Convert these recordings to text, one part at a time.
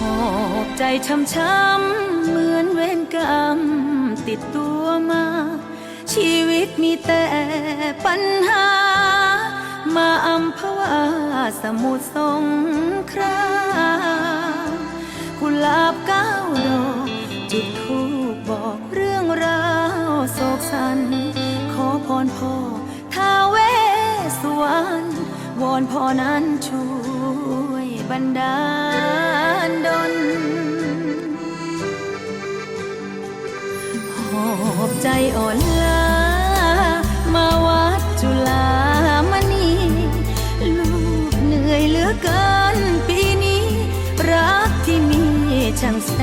อบใจช้ำๆเหมือนเวรกรรม ติดตัวมา ชีวิตมีแต่ปัญหา มาอำภาวาสมุทรสงครามกุหลาบเก้าดอกจุดทูบบอกเรื่องราวโศกสัน ขอพรพ่อท้าเวสสวรรณวอนพ่อนั้นช่วย บันดาลดลหอบใจอ่อนล้ามาวัดจุฬามณีลูกเหนื่อยเหลือเกินปีนี้ รักที่มีช่างแส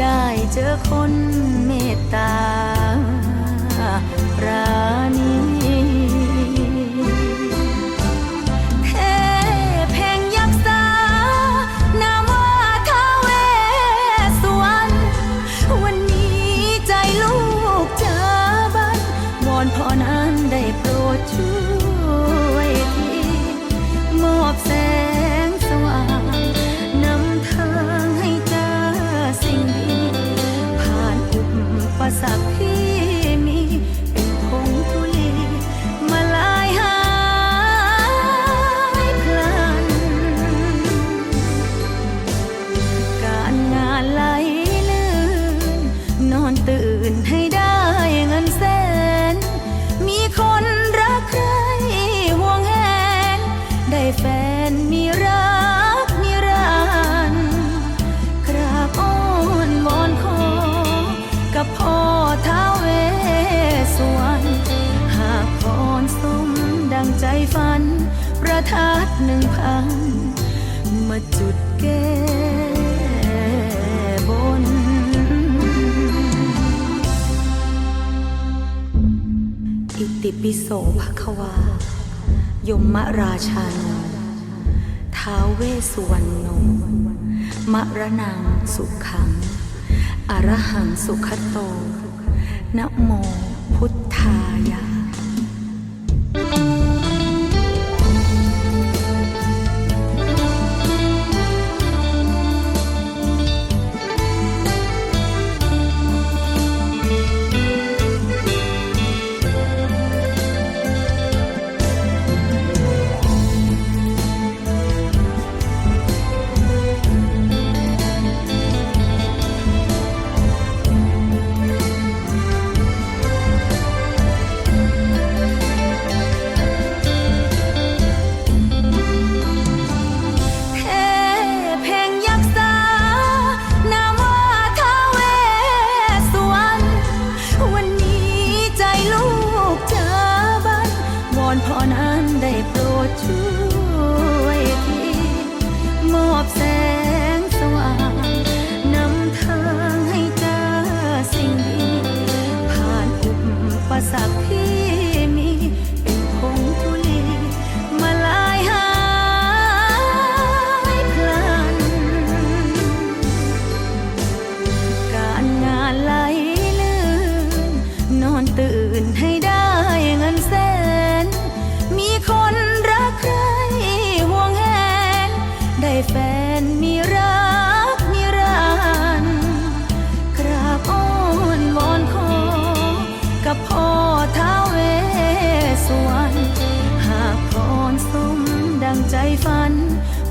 ได้เจอคนเมตตาปราณีเทแห่งยักษ์สานามว่าท้าเวสวรรณวันนี้ใจลูกเจอบันวอนพอนั้นได้โปรดช่วย ฝัน ประทัดหนึ่งพันมาจุดแก้บน อิติปิโสภควา ยมราชาโนท้าวเวสสุวรรณโนมรนังสุขัง อรหังสุขโตนะโมพุทธายะ โ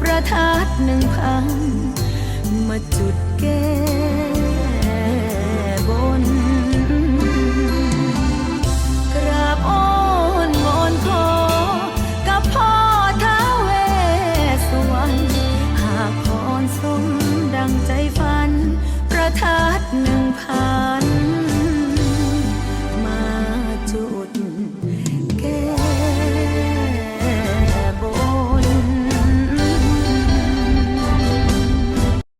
ประทัดหนึ่งพันมาจุดแก้